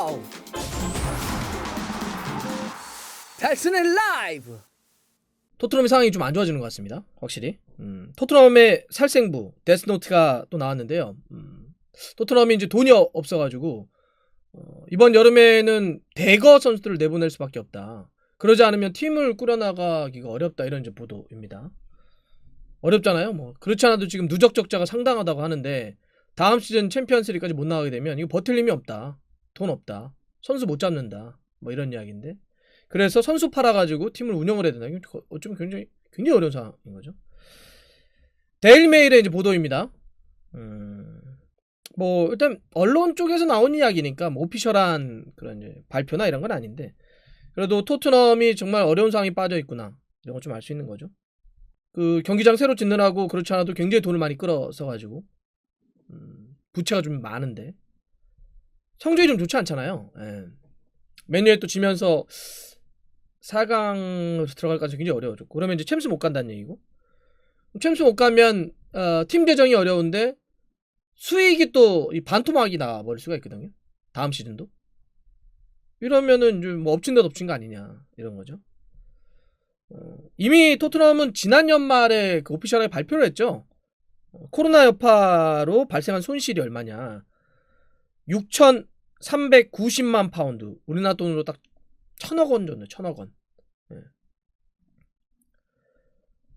쇼! 달슨의 라이브! 토트넘의 상황이 좀 안 좋아지는 것 같습니다. 확실히. 음, 토트넘의 살생부 데스노트가 또 나왔는데요. 음, 토트넘이 이제 돈이 어- 없어가지고 어, 이번 여름에는 대거 선수들을 내보낼 수밖에 없다. 그러지 않으면 팀을 꾸려나가기가 어렵다 이런 이제 보도입니다. 어렵잖아요. 뭐 그렇지 않아도 지금 누적 적자가 상당하다고 하는데 다음 시즌 챔피언스리까지 못 나가게 되면 이거 버틸 힘이 없다. 돈 없다. 선수 못 잡는다. 뭐 이런 이야기인데. 그래서 선수 팔아가지고 팀을 운영을 해야 된다. 어쩌면 굉장히 굉장히 어려운 상황인 거죠. 데일메일의 이제 보도입니다. 음, 뭐 일단 언론 쪽에서 나온 이야기니까 뭐 오피셜한 그런 발표나 이런 건 아닌데 그래도 토트넘이 정말 어려운 상황이 빠져 있구나 이런 거좀알 수 있는 거죠. 그 경기장 새로 짓느라고 그렇지 않아도 굉장히 돈을 많이 끌어서 가지고 음, 부채가 좀 많은데 성적이 좀 좋지 않잖아요. 예. 맨유에 또 지면서 4강으로 들어갈 가능성이 굉장히 어려워졌고 그러면 이제 챔스 못 간다는 얘기고 챔스 못 가면 어, 팀 재정이 어려운데 수익이 또이 반토막이 나버릴 수가 있거든요. 다음 시즌도 이러면은 좀뭐 엎친 데 덮친 거 아니냐 이런 거죠. 어, 이미 토트넘은 지난 연말에 그 오피셜하게 발표를 했죠. 어, 코로나 여파로 발생한 손실이 얼마냐? 6,390만 파운드. 우리나라 돈으로 딱 천억 원 정도, 천억 원. 예.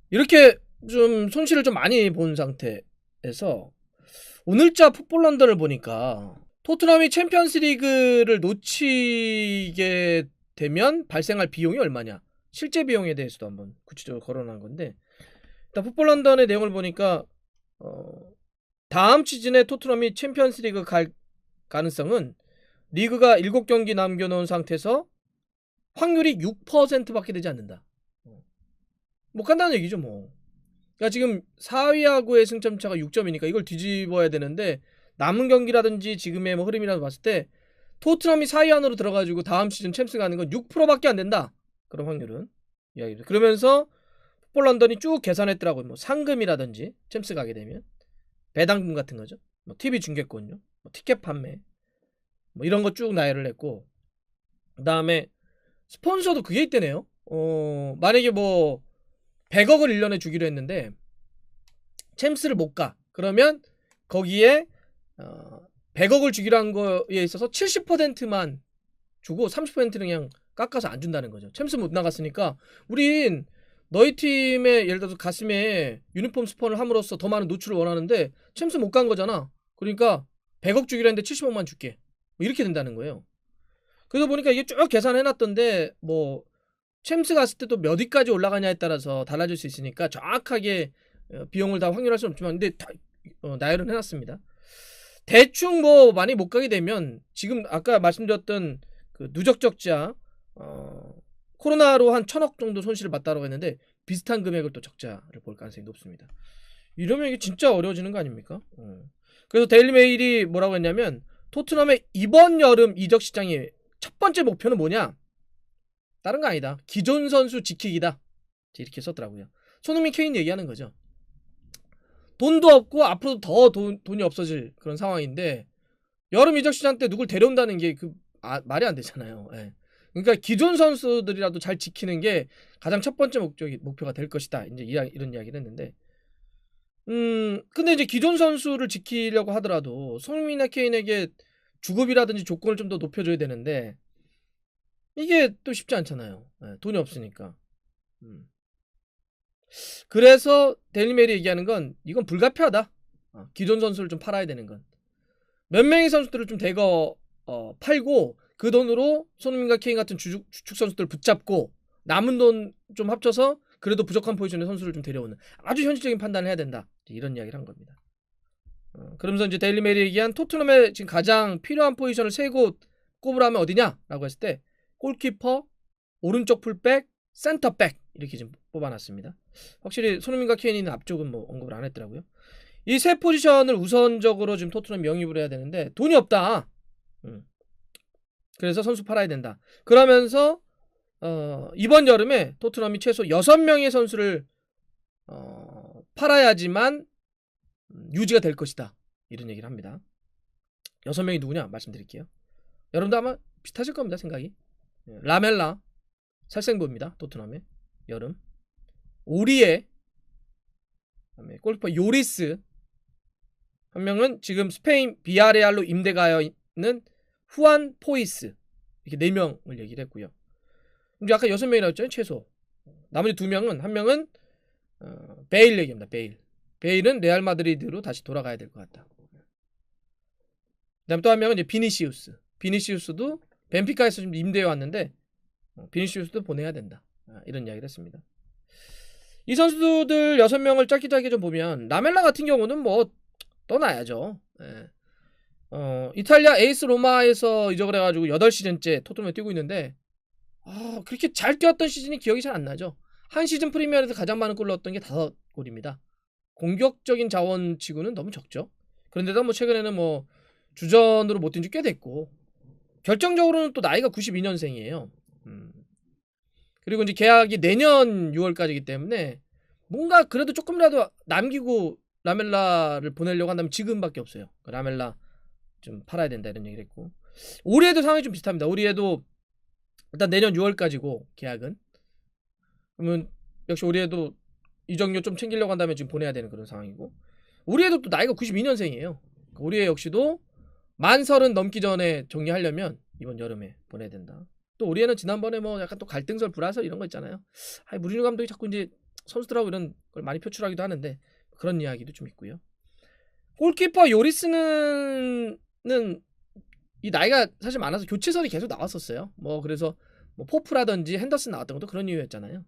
이렇게 좀 손실을 좀 많이 본 상태에서 오늘자 풋볼 런던을 보니까 토트넘이 챔피언스 리그를 놓치게 되면 발생할 비용이 얼마냐? 실제 비용에 대해서도 한번 구체적으로 거론한 건데 일단 풋볼 런던의 내용을 보니까 어, 다음 시즌에 토트넘이 챔피언스 리그 갈 가능성은 리그가 7경기 남겨놓은 상태에서 확률이 6%밖에 되지 않는다. 어. 뭐 간단한 얘기죠, 뭐. 그러니까 지금 4위하고의 승점 차가 6점이니까 이걸 뒤집어야 되는데 남은 경기라든지 지금의 뭐 흐름이라도 봤을 때 토트넘이 4위 안으로 들어가지고 다음 시즌 챔스 가는 건 6%밖에 안 된다. 그런 확률은 이야기죠. 그러면서 풋볼 런던이 쭉 계산했더라고요. 뭐 상금이라든지 챔스 가게 되면 배당금 같은 거죠. 뭐 TV 중계권요, 뭐 티켓 판매, 뭐 이런 거 쭉 나열을 했고 그다음에 스폰서도 그게 있대네요. 어, 만약에 뭐 100억을 1년에 주기로 했는데 챔스를 못 가. 그러면 거기에 어, 100억을 주기로 한 거에 있어서 70%만 주고 30%는 그냥 깎아서 안 준다는 거죠. 챔스 못 나갔으니까 우린 너희 팀의 예를 들어서 가슴에 유니폼 스폰을 함으로써 더 많은 노출을 원하는데 챔스 못 간 거잖아. 그러니까 100억 주기로 했는데 70억만 줄게. 뭐 이렇게 된다는 거예요. 그래서 보니까 이게 쭉 계산해놨던데 뭐 챔스 갔을 때또몇 위까지 올라가냐에 따라서 달라질 수 있으니까 정확하게 어, 비용을 다 확률할 수는 없지만 근데 다 어, 나열은 해놨습니다. 대충 뭐 많이 못 가게 되면 지금 아까 말씀드렸던 그 누적 적자 어, 코로나로 한 천억 정도 손실을 봤다고 했는데 비슷한 금액을 또 적자를 볼 가능성이 높습니다. 이러면 이게 진짜 어려워지는 거 아닙니까? 어. 그래서 데일리메일이 뭐라고 했냐면 토트넘의 이번 여름 이적 시장의 첫 번째 목표는 뭐냐? 다른 거 아니다. 기존 선수 지키기다. 이렇게 썼더라고요. 손흥민 케인 얘기하는 거죠. 돈도 없고 앞으로도 더 돈, 돈이 없어질 그런 상황인데 여름 이적 시장 때 누굴 데려온다는 게그 말이 안 되잖아요. 예. 그러니까 기존 선수들이라도 잘 지키는 게 가장 첫 번째 목적이 목표가 될 것이다. 이제 이런 이야기를 했는데 음 근데 이제 기존 선수를 지키려고 하더라도 손흥민이나 케인에게 주급이라든지 조건을 좀 더 높여줘야 되는데 이게 또 쉽지 않잖아요. 예, 돈이 없으니까. 음. 그래서 데일리메일이 얘기하는 건 이건 불가피하다. 어, 기존 선수를 좀 팔아야 되는 건. 몇 명의 선수들을 좀 대거 어, 팔고 그 돈으로 손흥민과 케인 같은 주축, 주축 선수들을 붙잡고 남은 돈 좀 합쳐서 그래도 부족한 포지션의 선수를 좀 데려오는 아주 현실적인 판단을 해야 된다. 이런 이야기를 한 겁니다. 어, 그러면서 이제 데일리 메일이 얘기한 토트넘의 지금 가장 필요한 포지션을 세 곳 꼽으라면 어디냐라고 했을 때 골키퍼, 오른쪽 풀백, 센터백 이렇게 지금 뽑아놨습니다. 확실히 손흥민과 케인이는 앞쪽은 뭐 언급을 안 했더라고요. 이 세 포지션을 우선적으로 지금 토트넘 영입을 해야 되는데 돈이 없다. 음. 그래서 선수 팔아야 된다. 그러면서 어, 이번 여름에 토트넘이 최소 6명의 선수를 어, 팔아야지만 음, 유지가 될 것이다. 이런 얘기를 합니다. 6명이 누구냐 말씀드릴게요. 여러분도 아마 비슷하실 겁니다 생각이. 예, 라멜라 살생부입니다 토트넘의 여름. 오리에 그다음에 골키퍼 요리스 한 명은 지금 스페인 비아레알로 임대가여 있는 후안 포이스 이렇게 네 명을 얘기를 했고요. 이제 아까 여섯 명이라고 했잖아요 최소. 나머지 두 명은 한 명은 어, 베일 얘기입니다. 베일. 베일은 레알 마드리드로 다시 돌아가야 될 것 같다. 그다음 또 한 명은 이제 비니시우스. 비니시우스도 벤피카에서 지금 임대해 왔는데 어, 비니시우스도 보내야 된다. 아, 이런 이야기를 했습니다. 이 선수들 여섯 명을 짧게 짧게 좀 보면 라멜라 같은 경우는 뭐 떠나야죠. 예. 어, 이탈리아 에이스 로마에서 이적을 해가지고 8시즌째 토트넘에 뛰고 있는데 아, 그렇게 잘 뛰었던 시즌이 기억이 잘 안 나죠. 한 시즌 프리미어에서 가장 많은 골을 넣었던 게 다섯 골입니다. 공격적인 자원 치고는 너무 적죠. 그런데도 뭐 최근에는 뭐 주전으로 못 뛴 지 꽤 됐고 결정적으로는 또 나이가 92년생이에요. 음. 그리고 이제 계약이 내년 6월까지이기 때문에 뭔가 그래도 조금이라도 남기고 라멜라를 보내려고 한다면 지금밖에 없어요. 그 라멜라 좀 팔아야 된다 이런 얘기를 했고 올해도 상황이 좀 비슷합니다. 올해도 일단 내년 6월까지고 계약은 그러면 역시 올해도 이적료 좀 챙기려고 한다면 지금 보내야 되는 그런 상황이고 우리 애도 또 나이가 92년생이에요. 우리 애 역시도 만 서른 넘기 전에 정리하려면 이번 여름에 보내야 된다. 또 우리 애는 지난번에 뭐 약간 또 갈등설 불화설 이런 거 있잖아요. 아, 무리뉴 감독이 자꾸 이제 선수들하고 이런 걸 많이 표출하기도 하는데 그런 이야기도 좀 있고요. 골키퍼 요리스는 이 나이가 사실 많아서 교체설이 계속 나왔었어요. 뭐 그래서 뭐 포프라든지 핸더슨 나왔던 것도 그런 이유였잖아요.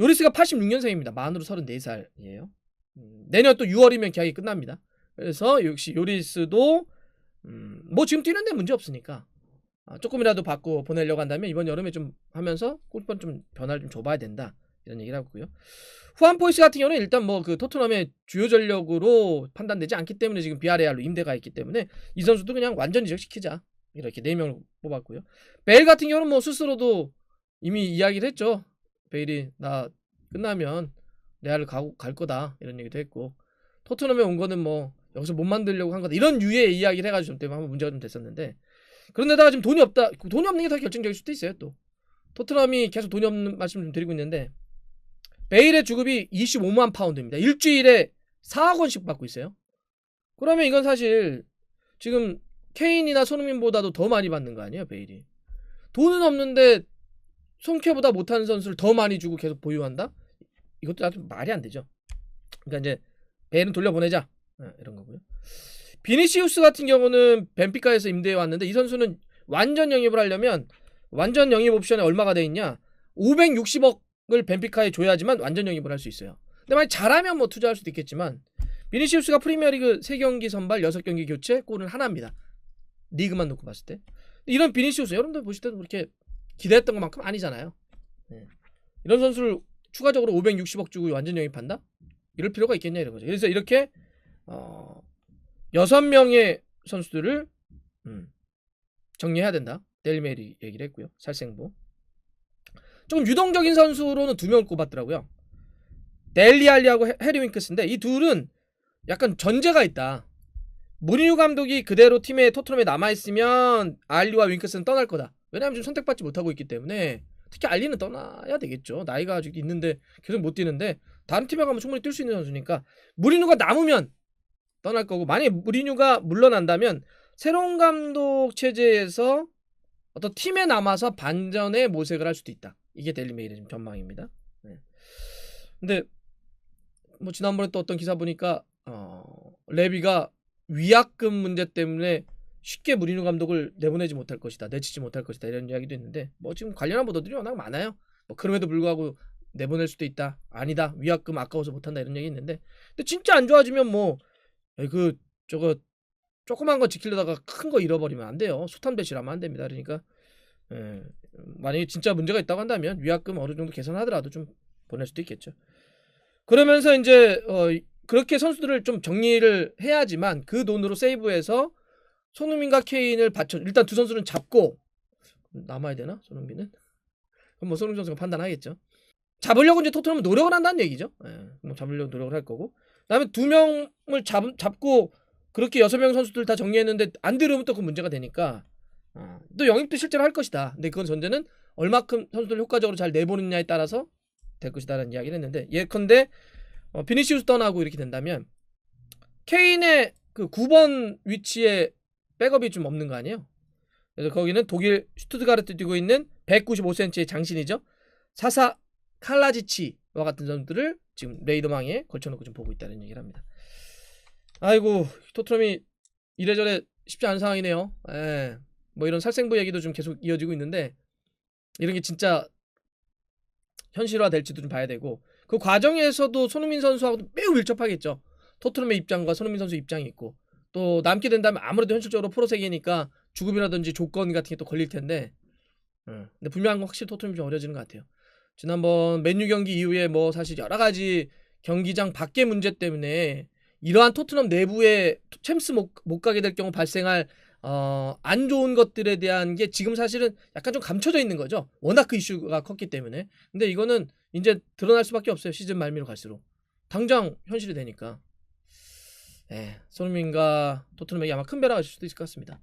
요리스가 86년생입니다. 만으로 34살이에요. 음, 내년 또 6월이면 계약이 끝납니다. 그래서 역시 요리스도 음, 뭐 지금 뛰는데 문제 없으니까 아, 조금이라도 받고 보내려고 한다면 이번 여름에 좀 하면서 골키퍼 좀 변화를 좀 줘봐야 된다 이런 얘기를 하고요. 후안 포이스 같은 경우는 일단 뭐 그 토트넘의 주요 전력으로 판단되지 않기 때문에 지금 비아레알로 임대가 있기 때문에 이 선수도 그냥 완전 이적시키자 이렇게 네 명을 뽑았고요. 베일 같은 경우는 뭐 스스로도 이미 이야기를 했죠. 베일이 나 끝나면 레알을 가고 갈 거다. 이런 얘기도 했고. 토트넘에 온 거는 뭐 여기서 못 만들려고 한 거다. 이런 유의 이야기를 해가지고 좀 때문에 한번 문제가 좀 됐었는데. 그런데다가 지금 돈이 없다. 돈이 없는 게 더 결정적일 수도 있어요 또. 토트넘이 계속 돈이 없는 말씀 좀 드리고 있는데 베일의 주급이 25만 파운드입니다. 일주일에 4억 원씩 받고 있어요. 그러면 이건 사실 지금 케인이나 손흥민보다도 더 많이 받는 거 아니에요 베일이? 돈은 없는데 손케보다 못하는 선수를 더 많이 주고 계속 보유한다? 이것도 아주 말이 안 되죠. 그러니까 이제 베일은 돌려보내자 네, 이런 거고요. 비니시우스 같은 경우는 벤피카에서 임대해 왔는데 이 선수는 완전 영입을 하려면 완전 영입 옵션에 얼마가 돼 있냐? 560억을 벤피카에 줘야지만 완전 영입을 할 수 있어요. 근데 만약 잘하면 뭐 투자할 수도 있겠지만 비니시우스가 프리미어리그 3경기 선발 6경기 교체 골은 하나입니다. 리그만 놓고 봤을 때. 이런 비니시우스 여러분들 보실 때도 그렇게 기대했던 것만큼 아니잖아요. 네. 이런 선수를 추가적으로 560억 주고 완전 영입한다? 이럴 필요가 있겠냐 이런 거죠. 그래서 이렇게 어, 6명의 선수들을 음, 정리해야 된다. 델메리 얘기를 했고요. 살생부. 조금 유동적인 선수로는 두 명을 꼽았더라고요. 델리알리하고 해리 윙크스인데 이 둘은 약간 전제가 있다. 무리뉴 감독이 그대로 팀에 토트넘에 남아 있으면 알리와 윙크스는 떠날 거다. 왜냐하면 지금 선택받지 못하고 있기 때문에 특히 알리는 떠나야 되겠죠. 나이가 아직 있는데 계속 못 뛰는데 다른 팀에 가면 충분히 뛸 수 있는 선수니까 무리뉴가 남으면 떠날 거고 만약에 무리뉴가 물러난다면 새로운 감독 체제에서 어떤 팀에 남아서 반전의 모색을 할 수도 있다. 이게 델리메일의 지금 전망입니다. 네. 근데 뭐 지난번에 또 어떤 기사 보니까 어, 레비가 위약금 문제 때문에 쉽게 무리뉴 감독을 내보내지 못할 것이다. 내치지 못할 것이다. 이런 이야기도 있는데 뭐 지금 관련한 보도들이 워낙 많아요. 뭐 그럼에도 불구하고 내보낼 수도 있다. 아니다. 위약금 아까워서 못한다. 이런 얘기 있는데 근데 진짜 안 좋아지면 뭐그 저거 조그만 거 지키려다가 큰 거 잃어버리면 안 돼요. 수탄 배치라면 안 됩니다. 그러니까 예, 만약에 진짜 문제가 있다고 한다면 위약금 어느 정도 개선하더라도 좀 보낼 수도 있겠죠. 그러면서 이제 어, 그렇게 선수들을 좀 정리를 해야지만 그 돈으로 세이브해서 손흥민과 케인을 받쳐 일단 두 선수는 잡고 남아야 되나 손흥민은? 그럼 뭐 손흥민 선수가 판단하겠죠. 잡으려고 이제 토트넘은 노력을 한다는 얘기죠. 예, 뭐 잡으려고 노력을 할 거고. 그다음에 두 명을 잡, 잡고 그렇게 여섯 명 선수들 다 정리했는데 안 들으면 또 그 문제가 되니까 어, 또 영입도 실제로 할 것이다. 근데 그건 전제는 얼마큼 선수들 효과적으로 잘 내보느냐에 따라서 될 것이다라는 이야기를 했는데 예컨대 어, 비니시우스 떠나고 이렇게 된다면 케인의 그 9번 위치에 백업이 좀 없는 거 아니에요? 그래서 거기는 독일 슈투트가르트 뛰고 있는 195cm의 장신이죠. 사사 칼라지치와 같은 선수들을 지금 레이더망에 걸쳐놓고 좀 보고 있다는 얘기를 합니다. 아이고 토트넘이 이래저래 쉽지 않은 상황이네요. 예. 뭐 이런 살생부 얘기도 좀 계속 이어지고 있는데 이런 게 진짜 현실화 될지도 좀 봐야 되고 그 과정에서도 손흥민 선수하고 매우 밀접하겠죠. 토트넘의 입장과 손흥민 선수 입장이 있고 또 남게 된다면 아무래도 현실적으로 프로세계니까 주급이라든지 조건 같은 게 또 걸릴 텐데 음, 근데 분명한 건 확실히 토트넘이 좀 어려지는 것 같아요. 지난번 맨유 경기 이후에 뭐 사실 여러 가지 경기장 밖의 문제 때문에 이러한 토트넘 내부에 챔스 못, 못 가게 될 경우 발생할 어, 안 좋은 것들에 대한 게 지금 사실은 약간 좀 감춰져 있는 거죠. 워낙 그 이슈가 컸기 때문에. 근데 이거는 이제 드러날 수밖에 없어요. 시즌 말미로 갈수록. 당장 현실이 되니까. 예, 손흥민과 토트넘에게 아마 큰 변화가 있을 수도 있을 것 같습니다.